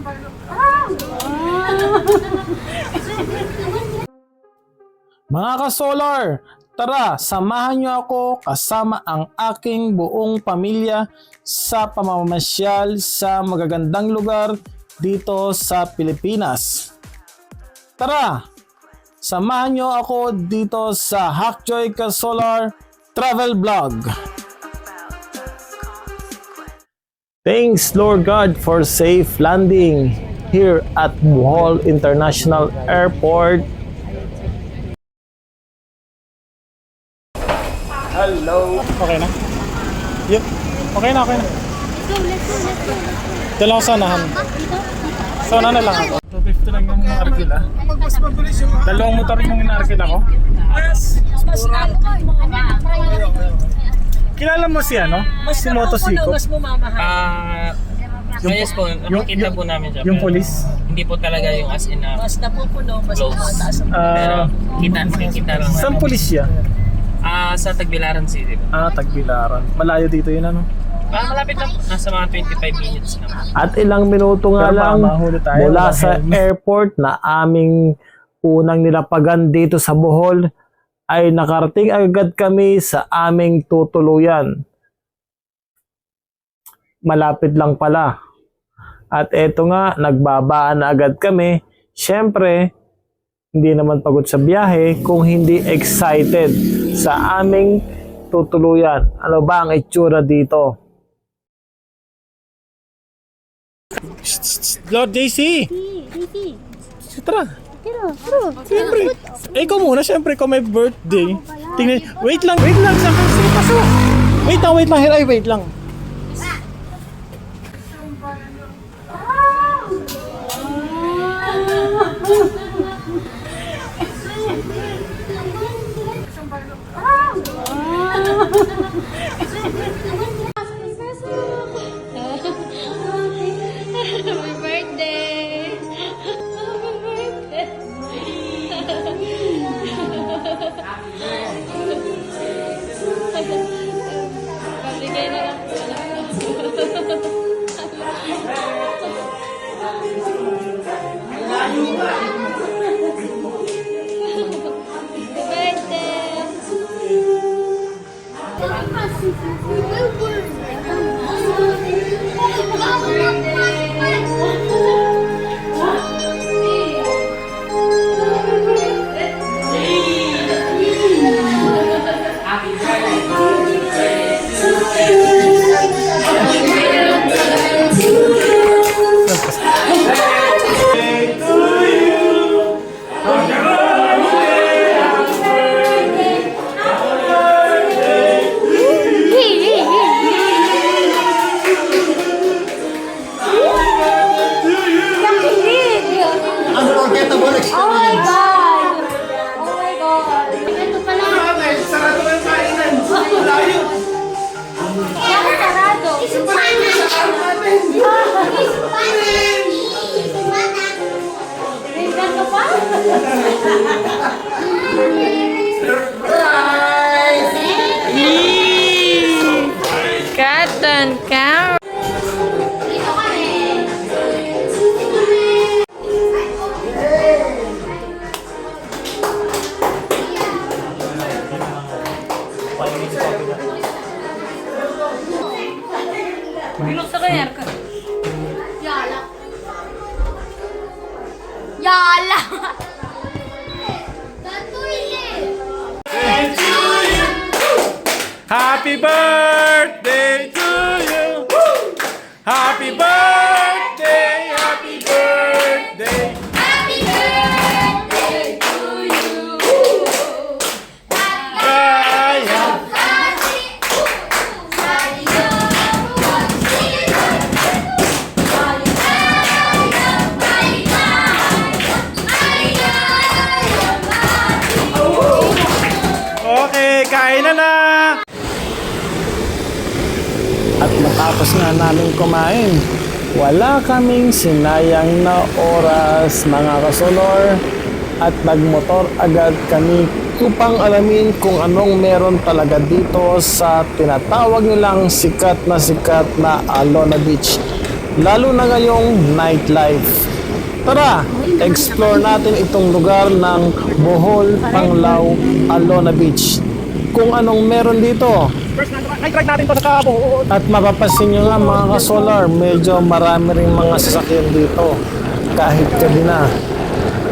Mga ka-solar, tara, samahan niyo ako kasama ang aking buong pamilya sa pamamasyal sa magagandang lugar dito sa Pilipinas. Tara, samahan niyo ako dito sa Hackjoy Ka-Solar Travel Vlog. Thanks Lord God for safe landing here at Bohol International Airport Hello. Okay na? Yep. Okay na, okay na. Ito lang ako sa unahan. Sa unahan na lang ako. 250 lang yung narkila. Dalawang motor yung narkila ko. Kilala mo si ano? Si Motosiko? Mas mumamahal. Ah, Yung- yes po, yung- nakita yung- po namin siya. Yung pero police? Hindi po talaga yung as in na Mas napupuno, mas Close. tumataas ang pero Ah, kita, makikita lang. saan police siya? Ah, sa Tagbilaran City. po. Ah, Tagbilaran. Malayo dito yun ano? Ah, malapit lang po. Nasa mga 25 minutes na. At ilang minuto nga Pero baka lang mahuli tayo, mula walang sa helmet. airport na aming unang nilapagan dito sa Bohol ay nakarating agad kami sa aming tutuluyan. Malapit lang pala. At eto nga, nagbabaan na agad kami. Siyempre, hindi naman pagod sa biyahe kung hindi excited sa aming tutuluyan. Ano ba ang itsura dito? Lord JC! Ricky, Tara! Pero, pero, Siyempre. Eh, ikaw muna, siyempre, ikaw may birthday. Tingnan, wait lang, wait lang. Sa pasok. Wait lang, wait lang. Ay, wait lang. Thank. Yala. Happy birthday to you. Happy birthday, namin kumain, wala kaming sinayang na oras mga kasolor at nagmotor agad kami upang alamin kung anong meron talaga dito sa tinatawag nilang sikat na sikat na Alona Beach. lalo na ngayong nightlife. Tara, explore natin itong lugar ng Bohol, Panglao, Alona Beach. Kung anong meron dito. At mapapansin nyo nga mga ka-solar, medyo marami rin mga sasakyan dito. Kahit gabi na.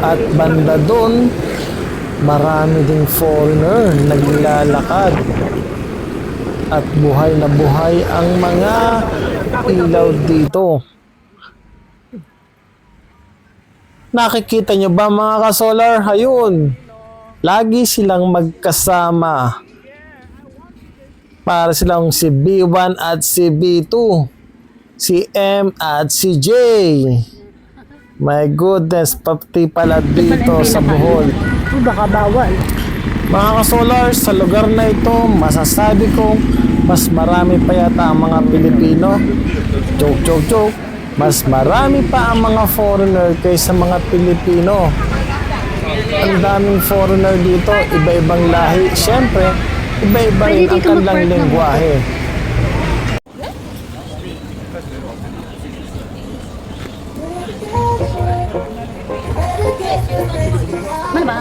At banda doon, marami ding foreigner naglalakad. At buhay na buhay ang mga ilaw dito. Nakikita nyo ba mga ka-solar? Ayun, lagi silang magkasama. Para silang si B1 at si B2. Si M at si J. My goodness, pati pala dito sa Bohol. Baka bawal. Mga ka-solar, sa lugar na ito, masasabi kong mas marami pa yata ang mga Pilipino. Joke, joke, joke. Mas marami pa ang mga foreigner kaysa mga Pilipino. Ang daming foreigner dito, iba-ibang lahi. Siyempre, iba-iba rin ang kanilang lengguwahe. Ano ba?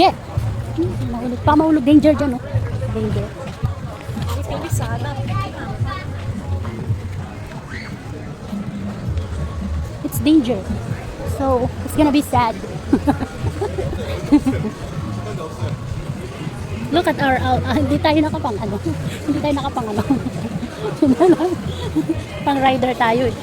Yeah. Mahulog. Pa mahulog. Danger dyan, oh. Danger. It's danger. So, it's gonna be sad. Look at our, uh, ah, hindi tayo nakapang ano. hindi tayo nakapang ano. Pang rider tayo eh.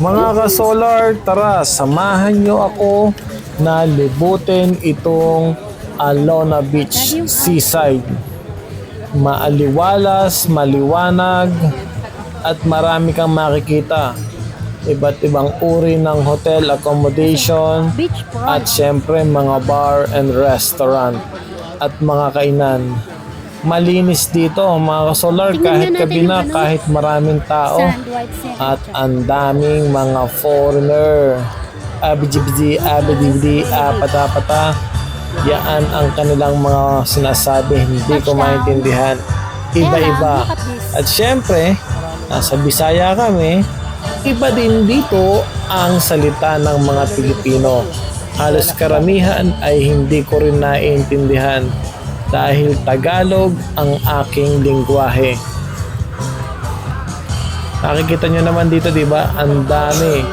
Mga ka-solar, tara, samahan nyo ako na libutin itong Alona Beach Seaside. Maaliwalas, maliwanag, at marami kang makikita. Iba't ibang uri ng hotel accommodation at syempre mga bar and restaurant at mga kainan. Malinis dito mga Tingnan kahit gabi na, ano, kahit maraming tao. At ang daming mga foreigner. Abidibidi, abidibidi, apata-pata. Yan ang kanilang mga sinasabi. Hindi ko maintindihan. Iba-iba. At syempre, nasa Bisaya kami, iba din dito ang salita ng mga Pilipino. Halos karamihan ay hindi ko rin naiintindihan dahil Tagalog ang aking lingwahe. Nakikita nyo naman dito, di ba? Ang dami.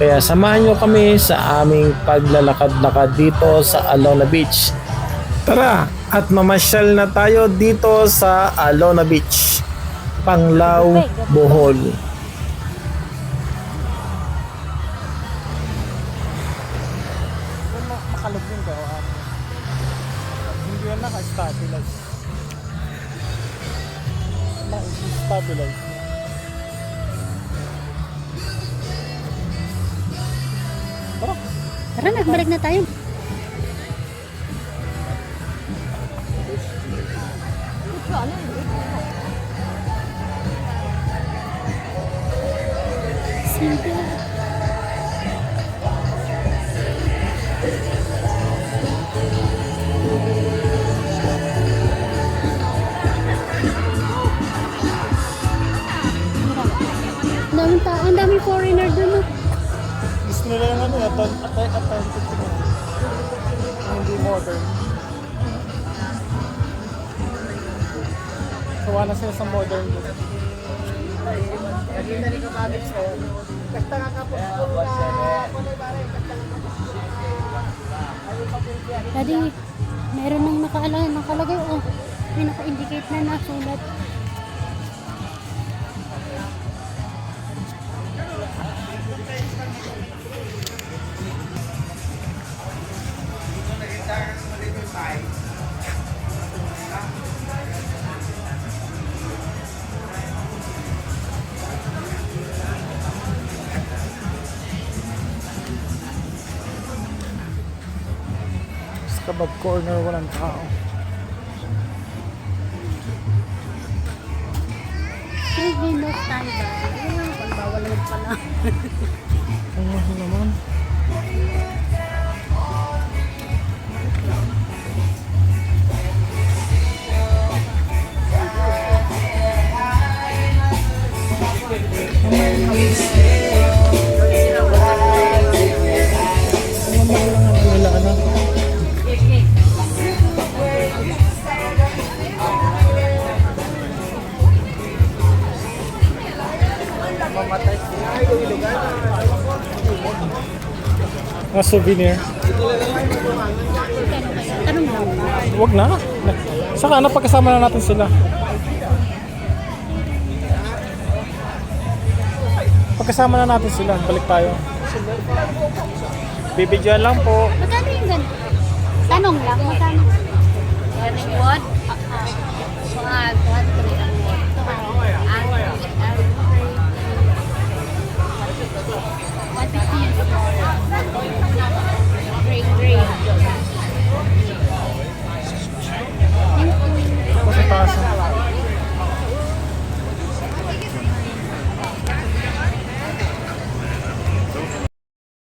Kaya samahan nyo kami sa aming paglalakad-lakad dito sa Alona Beach. Tara, at mamasyal na tayo dito sa Alona Beach. Panglao, Bohol. Na-stabilize. Tara na, balik na tayo. Na sila sa modern look. Daddy, meron nang nakaala, nakalagay, oh. May naka-indicate na nasulat. Kebab corner, walang tao. Sige, no standby. Ayun, pagbawal naman pala. Ano naman? Mga souvenir. Tanong lang. Wag na. Saka na pagkasama na natin sila. Pagkasama na natin sila, balik tayo. Bibidyoan lang po. Magkano yung ganito? Tanong lang, magkano? Ganito wood? Mga 200.